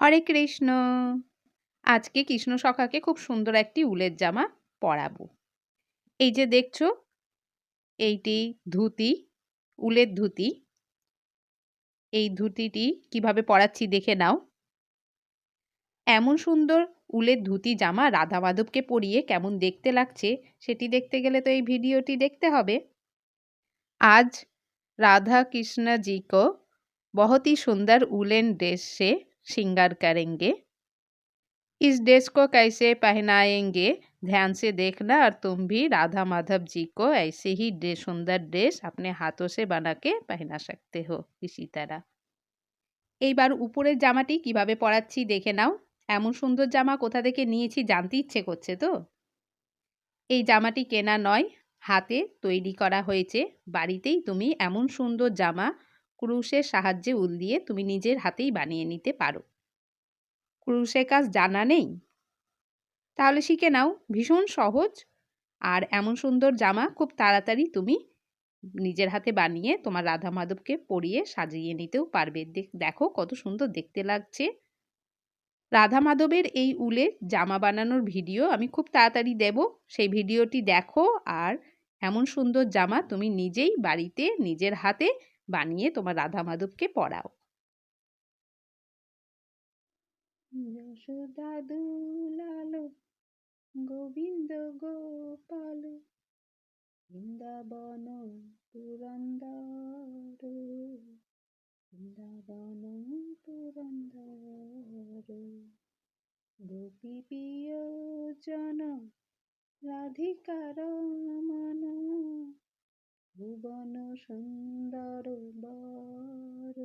হরে কৃষ্ণ। আজকে কৃষ্ণ সখাকে খুব সুন্দর একটি উলের জামা পরাবো। এই যে দেখছ, এইটি ধুতি, উলের ধুতি। এই ধুতিটি কীভাবে পরাচ্ছি দেখে নাও। এমন সুন্দর উলের ধুতি জামা রাধা মাধবকে পরিয়ে কেমন দেখতে লাগছে সেটি দেখতে গেলে তো এই ভিডিওটি দেখতে হবে। আজ রাধা কৃষ্ণজিকো বহতি সুন্দর উলেন ড্রেস সে श्रृंगार करेंगे इस ड्रेस को कैसे पहनाएंगे ध्यान से देखना और तुम भी राधा माधव जी को ऐसे ही ड्रेस सुंदर ड्रेस अपने हाथों से बना के पहना सकते हो इसी तरह এইবার উপরের জামাটি কিভাবে পরাচ্ছি দেখে নাও এমন সুন্দর জামা কোথা থেকে নিয়েছি জানতে ইচ্ছে করছে তো এই জামাটি কেনা নয় হাতে তৈরি করা হয়েছে বাড়িতেই তুমি এমন সুন্দর জামা ক্রুশের সাহায্যে উল দিয়ে তুমি নিজের হাতেই বানিয়ে নিতে পারো। ক্রুশের কাজ জানা নেই? তাহলে শিখে নাও। ভীষণ সহজ। আর এমন সুন্দর জামা খুব তাড়াতাড়ি তুমি নিজের হাতে বানিয়ে তোমার রাধা মাধবকে পরিয়ে সাজিয়ে নিতেও পারবে। দেখো কত সুন্দর দেখতে লাগছে। রাধা মাধবের এই উলে জামা বানানোর ভিডিও আমি খুব তাড়াতাড়ি দেব। সেই ভিডিওটি দেখো। আর এমন সুন্দর জামা তুমি নিজেই বাড়িতে, নিজের হাতে বানিয়ে তোমার রাধা মাধবকে পড়াও। যশোদা দুলালো গোবিন্দ গোপাল, বৃন্দাবন পুরন্দর বৃন্দাবন পুরন্দর। গোপী প্রিয় জন রাধিকার মন ভুবন সুন্দর বর,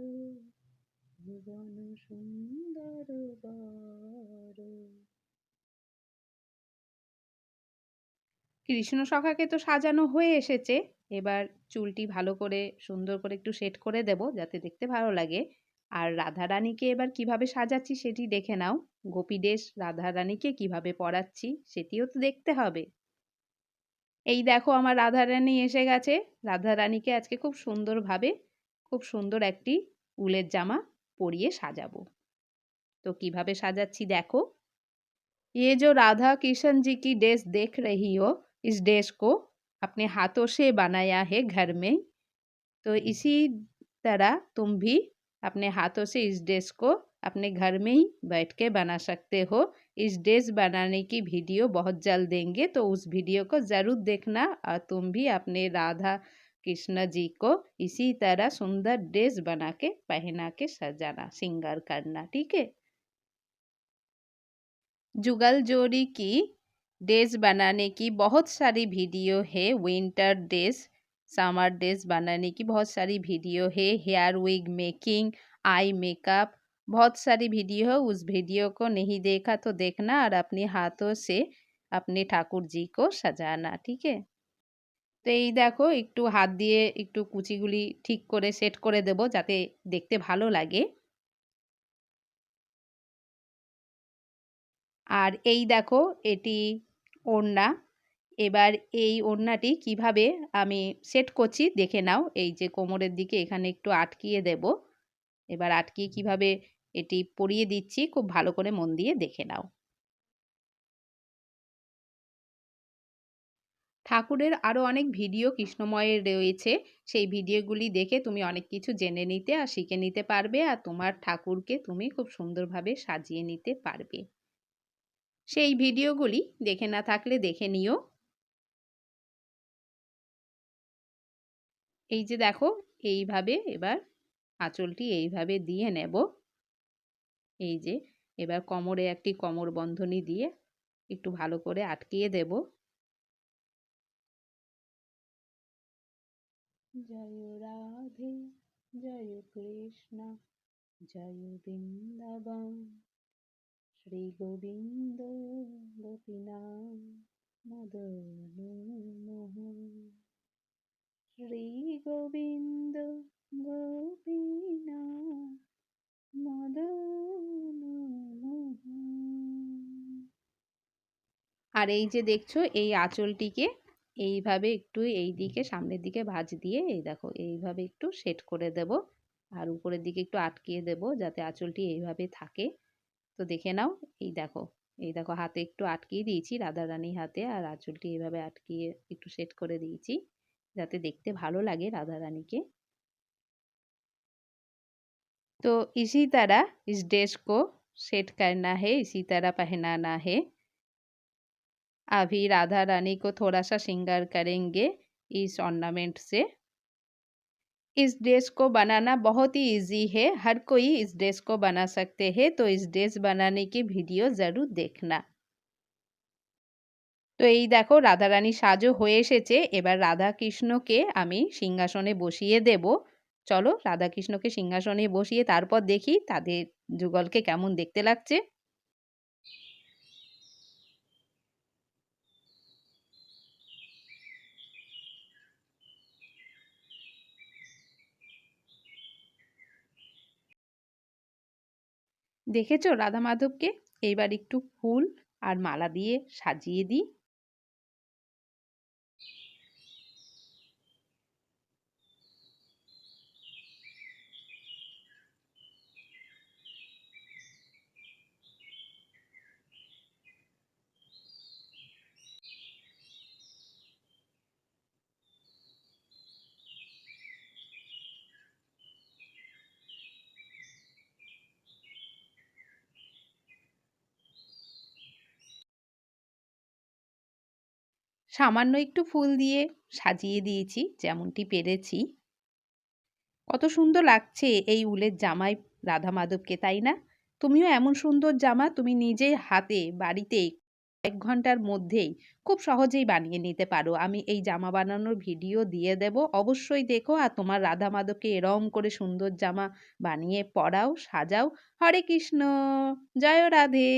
ভুবন সুন্দর বর। কৃষ্ণ সখাকে তো সাজানো হয়ে এসেছে। এবার চুলটি ভালো করে, সুন্দর করে একটু সেট করে দেব, যাতে দেখতে ভালো লাগে। আর রাধা রানীকে এবার কীভাবে সাজাচ্ছি সেটি দেখে নাও। গোপীদেশ রাধা রানীকে কীভাবে পড়াচ্ছি সেটিও তো দেখতে হবে। এই দেখো আমার রাধারানী এসে গেছে রাধারানীকে আজকে খুব সুন্দরভাবে খুব সুন্দর একটি উলের জামা পরিয়ে সাজাবো তো কিভাবে সাজাচ্ছি দেখো ये जो राधा कृष्ण जी की ड्रेस देख रही हो इस ड्रेस को अपने हाथों से बनाया है घर में तो इसी तरह तुम भी अपने हाथों से इस ड्रेस को अपने घर में ही बैठ के बना सकते हो इस ड्रेस बनाने की वीडियो बहुत जल्द देंगे तो उस वीडियो को ज़रूर देखना। और तुम भी अपने राधा कृष्ण जी को इसी तरह सुंदर ड्रेस बना के, पहना के सजाना, सिंगर करना, ठीक है? जुगल जोड़ी की ड्रेस बनाने की बहुत सारी वीडियो है। विंटर ड्रेस, समर ड्रेस बनाने की बहुत सारी वीडियो है। Hair wig making, eye makeup बहुत सारी वीडियो है उस वीडियो को नहीं देखा तो देखना और अपने हाथों से अपने ঠাকুর জি কো সাজানা ঠিক তো এই দেখো একটু হাত দিয়ে একটু কুচিগুলি ঠিক করে সেট করে দেব যাতে দেখতে ভালো লাগে আর এই দেখো এটি ওড়না এবার এই ওড়নাটি কিভাবে আমি সেট করছি দেখে নাও এই যে কোমরের দিকে এখানে একটু আটকিয়ে দেব এবার আটকিয়ে কীভাবে এটি পরিয়ে দিচ্ছি, খুব ভালো করে মন দিয়ে দেখে নাও। ঠাকুরের আরও অনেক ভিডিও কৃষ্ণময়ের রয়েছে, সেই ভিডিওগুলি দেখে তুমি অনেক কিছু জেনে নিতে আর শিখে নিতে পারবে আর তোমার ঠাকুরকে তুমি খুব সুন্দরভাবে সাজিয়ে নিতে পারবে। সেই ভিডিওগুলি দেখে না থাকলে দেখে নিও। এই যে দেখো, এইভাবে এবার আঁচলটি এইভাবে দিয়ে নেব। এই যে, এবার কোমরে একটি কোমর বন্ধনী দিয়ে একটু ভালো করে আটকিয়ে দেব। জয় রাধে, জয় কৃষ্ণ, জয় বৃন্দাবন, শ্রী গোবিন্দ গোপীনাথ মদন মোহন। শ্রী গোবিন্দ গোপীনাথ আর এই যে দেখছ, এই আঁচলটিকে এইভাবে একটু এই দিকে, সামনের দিকে ভাঁজ দিয়ে, এই দেখো, এইভাবে একটু সেট করে দেব। আর উপরের দিকে একটু আটকিয়ে দেব যাতে আঁচলটি এইভাবে থাকে। তো দেখে নাও, এই দেখো এই দেখো, হাতে একটু আটকিয়ে দিয়েছি রাধারানীর হাতে, আর আঁচলটি এইভাবে আটকিয়ে একটু সেট করে দিয়েছি, যাতে দেখতে ভালো লাগে রাধারানীকে। तो इसी तरह इस ड्रेस को सेट करना है इसी तरह पहनाना है अभी राधा रानी को थोड़ा सा श्रृंगार करेंगे इस ऑर्नामेंट से इस ड्रेस को बनाना बहुत ही इजी है हर कोई इस ड्रेस को बना सकते हैं तो इस ड्रेस बनाने की वीडियो ज़रूर देखना তো এই দেখো রাধারানী সাজও হয়ে এসেছে এবার রাধা কৃষ্ণকে আমি সিংহাসনে বসিয়ে দেব চলো রাধাকৃষ্ণকে সিংহাসনে বসিয়ে তারপর দেখি তাদের যুগলকে কেমন দেখতে লাগছে। দেখেছ রাধা মাধবকে এইবার একটু ফুল আর মালা দিয়ে সাজিয়ে দিই। সামান্য একটু ফুল দিয়ে সাজিয়ে দিয়েছি, যেমনটি পেরেছি। কত সুন্দর লাগছে এই উলের জামাই রাধা মাধবকে তাই না? তুমিও এমন সুন্দর জামা তুমি নিজেই হাতে বাড়িতে এক ঘণ্টার মধ্যেই খুব সহজেই বানিয়ে নিতে পারো। আমি এই জামা বানানোর ভিডিও দিয়ে দেব। অবশ্যই দেখো, আর তোমার রাধা মাধবকে এরম করে সুন্দর জামা বানিয়ে পরাও, সাজাও। হরে কৃষ্ণ, জয় রাধে।